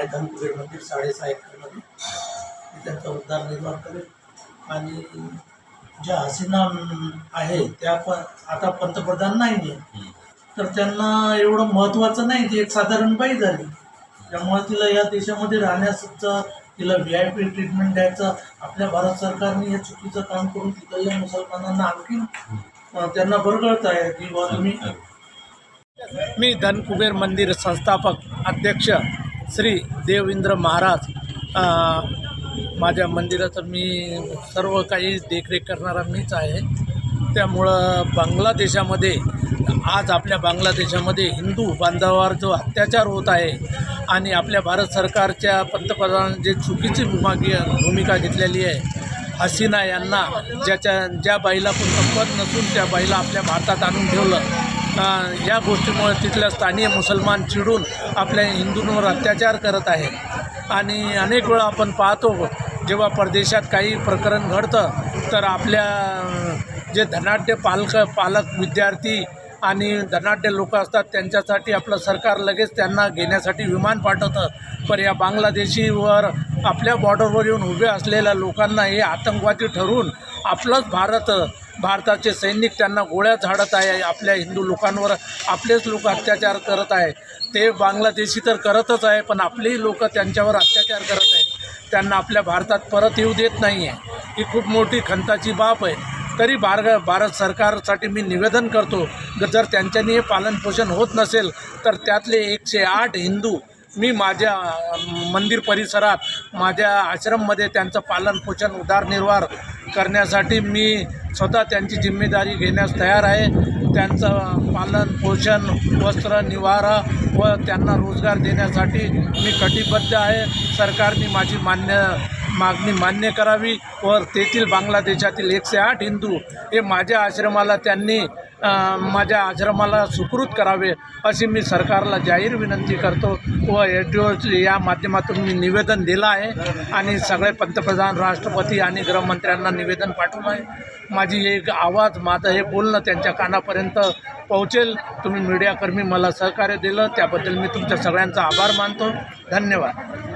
आहे धनकुबेर मंदिर साडेसहा एकरमध्ये मी त्यांचा उद्धारनिर्माण करेल. आणि ज्या हसीना आहे त्या पण आता पंतप्रधान नाही आहे तर त्यांना एवढं महत्त्वाचं नाही ती एक साधारण बाई झाली. त्यामुळे तिला या देशामध्ये राहण्यासुद्धा तिला व्ही आय पी ट्रीटमेंट द्यायचं आपल्या भारत सरकारने हे चुकीचं काम करून तिथल्या मुसलमानांना आणखी त्यांना बरगळत आहे की बा तुम्ही मी धनकुबेर मंदिर संस्थापक अध्यक्ष श्री देवेंद्र महाराज माझ्या मंदिराचं मी सर्व काही देखरेख करणारा मीच आहे. त्यामुळं बांगलादेशामध्ये आज आपल्या बांगलादेशामध्ये हिंदू बांधवावर जो अत्याचार होत आहे आणि आपल्या भारत सरकारच्या पंतप्रधान जे चुकीची भूमिका भूमिका घेतलेली आहे हसीना यांना ज्याच्या ज्या बाईला पण संपत नसून त्या बाईला आपल्या भारतात आणून ठेवलं या गोष्टीमुळे तिथल्या स्थानीय मुसलमान चिडून आपल्या हिंदूंवर अत्याचार करत आहे. आणि अनेक वेळा आपण पाहतो जेव्हा परदेशात काही प्रकरण घडतं तर आपल्या जे धनाढ्य पालक पालक विद्यार्थी आणि धनाढ्य लोक असतात त्यांच्यासाठी आपलं सरकार लगेच त्यांना घेण्यासाठी विमान पाठवतं. पण या बांगलादेशीवर आपल्या बॉर्डरवर येऊन उभे असलेल्या लोकांना हे आतंकवादी ठरवून आपलंच भारत भारताचे सैनिक त्यांना गोळ्या झाडत आहे आपल्या हिंदू लोकांवर आपलेच लोक अत्याचार करत आहे. ते बांगलादेशी तर करतच आहे पण आपलेही लोक त्यांच्यावर अत्याचार करत आहेत. त्यांना आपल्या भारतात परत येऊ देत नाही आहे ही खूप मोठी खंताची बाब आहे. तरी भार भारत सरकारसाठी मी निवेदन करतो ग जर त्यांच्यानी हे पालनपोषण होत नसेल तर त्यातले एकशे आठ हिंदू मी माझ्या मंदिर परिसरात माझ्या आश्रममध्ये त्यांचं पालनपोषण उदारनिर्वाह करण्यासाठी मी स्वतः त्यांची जिम्मेदारी घेण्यास तयार आहे. त्यांचं पालन पोषण वस्त्र निवारा व त्यांना रोजगार देण्यासाठी मी कटिबद्ध आहे. सरकारने माझी मान्य मागणी मान्य करावी व तेथील बांगलादेशातील एकशे आठ हिंदू हे माझ्या आश्रमाला त्यांनी माझ्या आश्रमाला सुकृत करावे अशी मी सरकारला जाहीर विनंती करतो व एच या माध्यमातून मी निवेदन दिलं आहे आणि सगळे पंतप्रधान राष्ट्रपती आणि गृहमंत्र्यांना निवेदन पाठवलं आहे. माझी एक आवाज माझं हे बोलणं त्यांच्या कानापर्यंत पोहोचेल. तुम्ही मीडियाकर्मी मला सहकार्य दिलं त्याबद्दल मी तुमच्या सगळ्यांचा आभार मानतो. धन्यवाद.